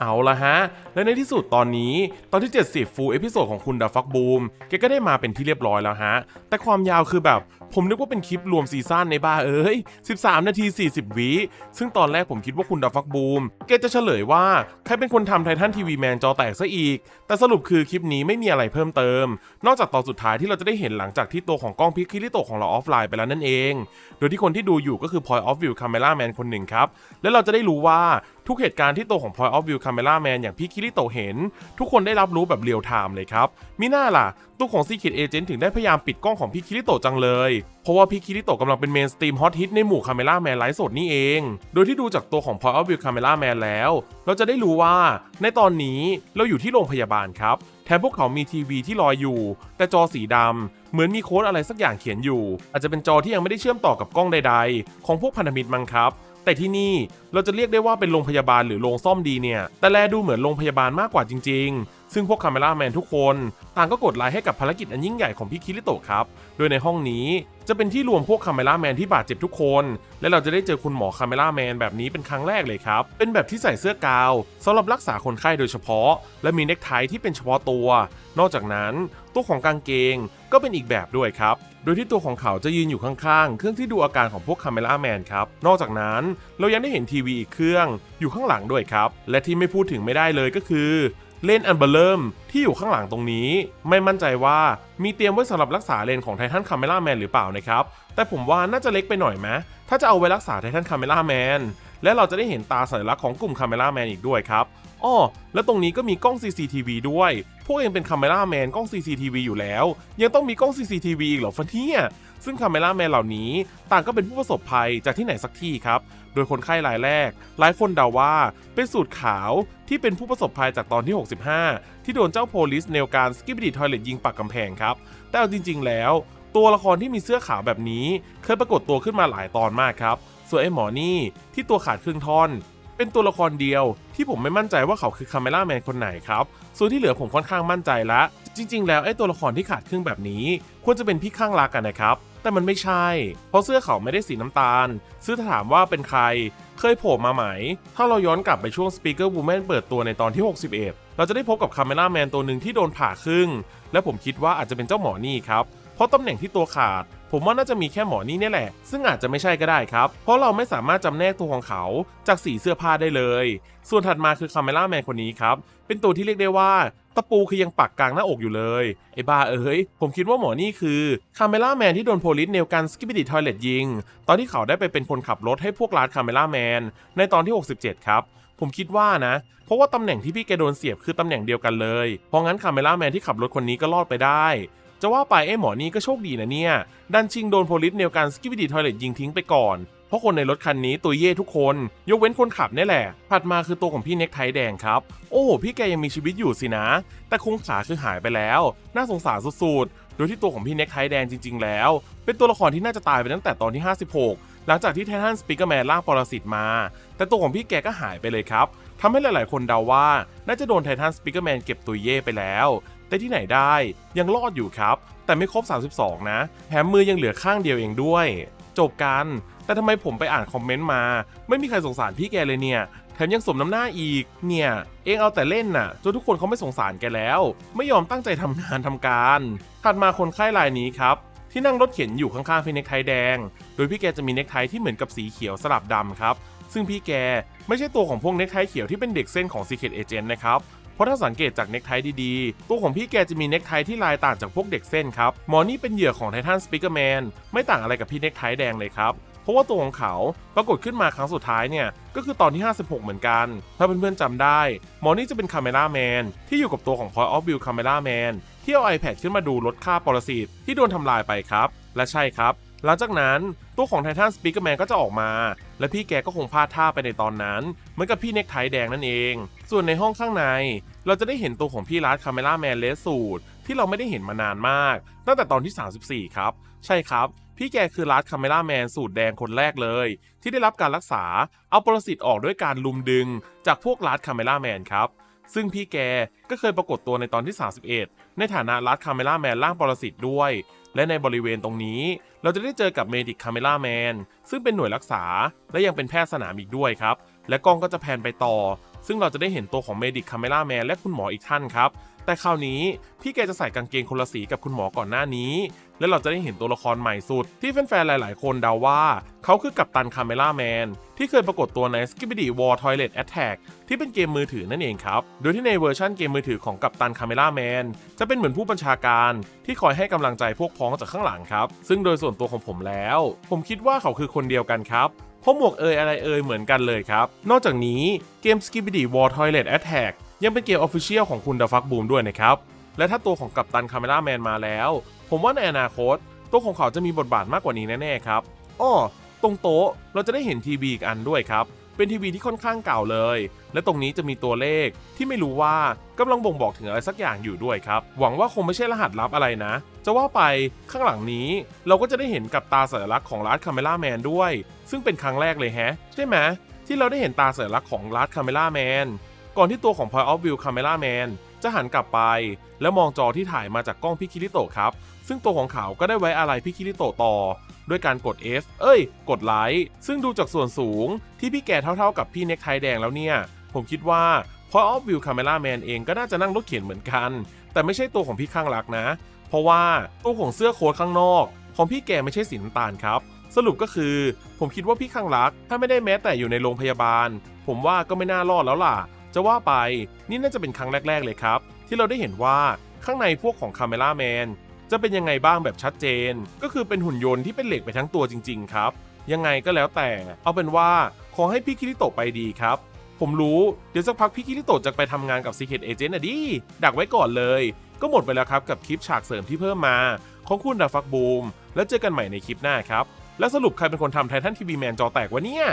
เอาละฮะ และในที่สุดตอนนี้ตอนที่ 70 ฟูลเอพิโซดของคุณดาฟักบูมแกก็ได้มาเป็นที่เรียบร้อยแล้วฮะ แต่ความยาวคือแบบ ผมนึกว่าเป็นคลิปรวมซีซั่นในบ้าเอ้ย 13 นาที 40 วิซึ่งตอนแรกผมคิดว่าคุณดาฟักบูมแกจะเฉลยว่า ใครเป็นคนทำไททันทีวีแมนจอแตกซะอีก แต่สรุปคือคลิปนี้ไม่มีอะไรเพิ่มเติม นอกจากตอนสุดท้ายที่เราจะได้เห็นหลังจากที่ตัวของกล้องพิกคิริโตของเราออฟไลน์ไปแล้วนั่นเอง โดยที่คนที่ดูอยู่ก็คือ Point of View Camera Man คนหนึ่งครับและเราจะได้รู้ว่า ทุกเหตุการณ์ที่ตัวของ Point of View Camera Man อย่างพี่คิริโตเห็น ทุกคนได้รับรู้แบบเรียลไทม์เลยครับมิน่าล่ะตัวของ Secret Agent ถึงได้พยายามปิดกล้องของพี่คิริโตจังเลย เพราะว่าพี่คิริโตกำลังเป็นเมนสตรีมฮอตฮิตในหมู่ Camera Man ไลฟ์สดนี่เอง โดยที่ดูจากตัวของ Point of View Camera Man แล้ว เราจะได้รู้ว่าในตอนนี้เราอยู่ที่โรงพยาบาลครับแถมพวกเขามีทีวีที่ลอยอยู่ แต่จอสีดำเหมือนมีโค้ดอะไรสักอย่างเขียนอยู่ อาจจะเป็นจอที่ยังไม่ได้เชื่อมต่อกับกล้องใดๆ ของพวกพันธมิตรมั้งครับ แต่ที่นี่เราจะเรียกได้ว่าเป็นโรงพยาบาลหรือโรงซ่อมดีเนี่ย แต่แลดูเหมือนโรงพยาบาลมากกว่าจริง ๆ ซึ่งพวกคาเมล่าแมนทุกคน ต่างก็กดไลค์ให้กับภารกิจอันยิ่งใหญ่ของพี่คิริโตะครับ โดยในห้องนี้จะเป็นที่รวมพวกคาเมล่าแมนที่บาดเจ็บทุกคน และเราจะได้เจอคุณหมอคาเมล่าแมนแบบนี้เป็นครั้งแรกเลยครับ เป็นแบบที่ใส่เสื้อกาวสำหรับรักษาคนไข้โดยเฉพาะ และมีเนคไทที่เป็นเฉพาะตัว นอกจากนั้นตัวของกางเกงก็เป็นอีกแบบด้วยครับ โดยที่ตัวของเขาจะยืนอยู่ข้างๆ เครื่องที่ดูอาการของพวกคาเมล่าแมนครับ นอกจากนั้นเรายังได้เห็นทีวีอีกเครื่องอยู่ข้างหลังด้วยครับ และที่ไม่พูดถึงไม่ได้เลยก็คือ เลนอันเบลเริ่มที่อยู่ข้างหลังตรงนี้ ไม่มั่นใจว่ามีเตรียมไว้สำหรับรักษาเลนของไททันคาเมล่าแมนหรือเปล่านะครับ แต่ผมว่าน่าจะเล็กไปหน่อยไหมถ้าจะเอาไว้รักษาไททันคาเมล่าแมนและเราจะได้เห็นตาสัญลักษณ์ของกลุ่มคาเมล่าแมนอีกด้วยครับอ้อแล้วตรงนี้ก็มีกล้อง CCTV ด้วย พวกเองเป็นคาเมล่าแมนกล้อง CCTV อยู่แล้ว ยังต้องมีกล้อง CCTV อีกเหรอฟันเนี่ย ซึ่งคาเมล่าแมนเหล่านี้ต่างก็เป็นผู้ประสบภัยจากที่ไหนสักที่ครับ โดยคนไข้รายแรก หลายคนเดาว่าเป็นสูตรขาวที่เป็นผู้ประสบภัยจากตอนที่ 65 ที่โดนเจ้าโพลิสเนลการสกิบดีทอยเลตยิงปักกำแพงครับ แต่เอาจริง ๆ แล้ว ตัวละครที่มีเสื้อขาวแบบนี้ เคยปรากฏตัวขึ้นมาหลายตอนมากครับ ส่วนไอ้หมอนี่ที่ตัวขาดครึ่งท่อนเป็นตัวละครเดียวที่ผมไม่มั่นใจว่าเขาคือคาเมล่าแมนคนไหนครับ ส่วนที่เหลือผมค่อนข้างมั่นใจละ จริง ๆ แล้วไอ้ตัวละครที่ขาดครึ่งแบบนี้ ควรจะเป็นพี่ข้างรักกันนะครับ แต่มันไม่ใช่ เพราะเสื้อเขาไม่ได้สีน้ำตาล ซึ่งถ้าถามว่าเป็นใคร เคยโผล่มาไหม ถ้าเราย้อนกลับไปช่วง Speaker Woman เปิดตัวในตอนที่ 61 เราจะได้พบกับคาเมล่าแมนตัวหนึ่งที่โดนผ่าครึ่ง และผมคิดว่าอาจจะเป็นเจ้าหมอนี่ครับ เพราะตำแหน่งที่ตัวขาด ผมว่าน่าจะมีแค่หมอนี่เนี่ยแหละ ซึ่งอาจจะไม่ใช่ก็ได้ครับ เพราะเราไม่สามารถจำแนกตัวของเขาจากสีเสื้อผ้าได้เลย ส่วนถัดมาคือคาเมล่าแมนคนนี้ครับ เป็นตัวที่เรียกได้ว่าตะปูคือยังปักกลางหน้าอกอยู่เลย ไอ้บ้าเอ้ย ผมคิดว่าหมอนี่คือคาเมล่าแมนที่โดนโพลิสเนลกันสกิปปิดิทอยเลตยิง ตอนที่เขาได้ไปเป็นคนขับรถให้พวกร้านคาเมล่าแมนในตอนที่ 67 ครับผมคิดว่านะ เพราะว่าตำแหน่งที่พี่แกโดนเสียบคือตำแหน่งเดียวกันเลย เพราะงั้นคาเมล่าแมนที่ขับรถคนนี้ก็รอดไปได้ จะว่าไปไอ้หมอนี่ก็โชคดีนะเนี่ย ดันชิงโดนโพลิสเนลการสกิปดีทอยเลตยิงทิ้งไปก่อน เพราะคนในรถคันนี้ตัวเย่ทุกคน ยกเว้นคนขับนี่แหละ ถัดมาคือตัวของพี่เน็กไทแดงครับ โอ้พี่แกยังมีชีวิตอยู่สินะ แต่โครงขาคือหายไปแล้ว น่าสงสารสุดๆ โดยที่ตัวของพี่เน็กไทแดงจริง ๆ แล้ว เป็นตัวละครที่น่าจะตายไปตั้งแต่ตอนที่ 56 หลังจากที่ไททันสปีกเกอร์แมนล่างปรสิตมา แต่ตัวของพี่แกก็หายไปเลยครับทำให้หลาย ๆ คนเดาว่า น่าจะโดนไททันสปีกเกอร์แมนเก็บตัวเย่ไปแล้ว แต่ที่ไหนได้ยังรอดอยู่ครับ แต่ไม่ครบ 32 นะแถมมือยังเหลือข้างเดียวเองด้วย จบกัน แต่ทำไมผมไปอ่านคอมเมนต์มา ไม่มีใครสงสารพี่แกเลยเนี่ยแถมยังสมน้ำหน้าอีก เนี่ย เองเอาแต่เล่นน่ะ จนทุกคนเขาไม่สงสารแกแล้ว ไม่ยอมตั้งใจทำงานทำการ ถัดมาคนไข้รายนี้ครับ ที่นั่งรถเข็นอยู่ข้างๆพี่เน็กไทแดง โดยพี่แกจะมีเน็กไทที่เหมือนกับสีเขียวสลับดำครับ ซึ่งพี่แกไม่ใช่ตัวของพวกเน็กไทเขียวที่เป็นเด็กเส้นของ Secret Agent นะครับ เพราะถ้าสังเกตจากเน็กไทดีๆ ตัวของพี่แกจะมีเน็กไทที่ลายต่างจากพวกเด็กเส้นครับ หมอนี่เป็นเหยื่อของไททันสปิเกอร์แมนไม่ต่างอะไรกับพี่เน็กไทแดงเลยครับเพราะว่าตัวของเขาปรากฏขึ้นมาครั้งสุดท้ายเนี่ย ก็คือตอนที่ 56 เหมือนกัน ถ้าเพื่อนๆจำได้ หมอนี่จะเป็นคาเมล่าแมนที่อยู่กับตัวของ Point of View Camera Man ที่เอา iPad ขึ้นมาดูลดค่าปรสิตที่โดนทำลายไปครับ และใช่ครับ หลังจากนั้น ตัวของไททันสปีกเกอร์แมนก็จะออกมา และพี่แกก็คงพลาดท่าไปในตอนนั้น เหมือนกับพี่เน็กไทแดงนั่นเอง ส่วนในห้องข้างใน เราจะได้เห็นตัวของพี่รัดคาเมล่าแมนเลสสูตรที่เราไม่ได้เห็นมานานมาก ตั้งแต่ตอนที่ 34 ครับ ใช่ครับ พี่แกคือรัดคาเมล่าแมนสูตรแดงคนแรกเลย ที่ได้รับการรักษาเอาปรสิตออกด้วยการลุมดึง จากพวกรัดคาเมล่าแมนครับ ซึ่งพี่แกก็เคยปรากฏตัวในตอนที่ 31 ในฐานะรัดคาเมล่าแมนล่างปรสิตด้วย และในบริเวณตรงนี้ เราจะได้เจอกับเมดิกคาเมล่าแมนซึ่งเป็นหน่วยรักษา และยังเป็นแพทย์สนามอีกด้วยครับ และกล้องก็จะแพนไปต่อ ซึ่งเราจะได้เห็นตัวของเมดิกคาเมล่าแมนและคุณหมออีกท่านครับแต่คราวนี้พี่แกจะใส่กางเกงคนละสีกับคุณหมอก่อนหน้านี้ และเราจะได้เห็นตัวละครใหม่สุด ที่แฟนๆ หลายๆ คนเดาว่า เขาคือกัปตันคาเมล่าแมน ที่เคยปรากฏตัวใน Skibidi War Toilet Attack ที่เป็นเกมมือถือนั่นเองครับ โดยที่ในเวอร์ชันเกมมือถือของกัปตันคาเมล่าแมน จะเป็นเหมือนผู้บัญชาการที่คอยให้กำลังใจพวกพ้องจากข้างหลังครับ ซึ่งโดยส่วนตัวของผมแล้ว ผมคิดว่าเขาคือคนเดียวกันครับเพราะหมวกเอยอะไรเอยเหมือนกันเลยครับ นอกจากนี้เกม Skibidi War Toilet Attack ยังเป็นเกมออฟฟิเชียลของคุณดาฟักบูมด้วยนะครับ และถ้าตัวของกัปตันคาเมล่าแมนมาแล้ว ผมว่าในอนาคตตัวของเขาจะมีบทบาทมากกว่านี้แน่ๆครับอ้อตรงโต๊ะเราจะได้เห็นทีวีอีกอันด้วยครับ เป็นทีวีที่ค่อนข้างเก่าเลย และตรงนี้จะมีตัวเลขที่ไม่รู้ว่ากำลังบ่งบอกถึงอะไรสักอย่างอยู่ด้วยครับ หวังว่าคงไม่ใช่รหัสลับอะไรนะ จะว่าไปข้างหลังนี้เราก็จะได้เห็นกับตาสัญลักษณ์ของร้านคาเมล่าแมนด้วย ซึ่งเป็นครั้งแรกเลยแฮะ ใช่ไหมที่เราได้เห็นตาสัญลักษณ์ของร้านคาเมล่าแมนก่อนที่ตัวของ Point of View Camera Man จะหันกลับไป แล้วมองจอที่ถ่ายมาจากกล้องพี่คิริโตะครับ ซึ่งตัวของเขาก็ได้ไว้อะไรพี่คิริโตะต่อ ด้วยการกด F เอ้ย กดไลค์ซึ่งดูจากส่วนสูงที่พี่แกเท่าๆกับพี่เน็กไทแดงแล้วเนี่ย ผมคิดว่า Point of View Camera Man เองก็น่าจะนั่งรถเข็นเหมือนกัน แต่ไม่ใช่ตัวของพี่ข้างรักนะ เพราะว่าตัวของเสื้อโค้ทข้างนอก ของพี่แกไม่ใช่สีน้ำตาลครับสรุปก็คือ ผมคิดว่าพี่ข้างรัก ถ้าไม่ได้แม้แต่อยู่ในโรงพยาบาล ผมว่าก็ไม่น่ารอดแล้วล่ะ จะว่าไปนี่น่าจะเป็นครั้งแรก ๆ เลยครับ ที่เราได้เห็นว่าข้างในพวกของคาเมล่าแมนจะเป็นยังไงบ้างแบบชัดเจน ก็คือเป็นหุ่นยนต์ที่เป็นเหล็กไปทั้งตัวจริง ๆ ครับ ยังไงก็แล้วแต่ เอาเป็นว่าขอให้พี่คิริโตะไปดีครับ ผมรู้เดี๋ยวสักพักพี่คิริโตะจะไปทำงานกับ Secret Agent อะดิดักไว้ก่อนเลย ก็หมดไปแล้วครับกับคลิปฉากเสริมที่เพิ่มมา ของคุณดาฟักบูมแล้วเจอกันใหม่ในคลิปหน้าครับแล้วสรุปใครเป็นคนทำไททันทีวีแมนจอแตกวะเนี่ย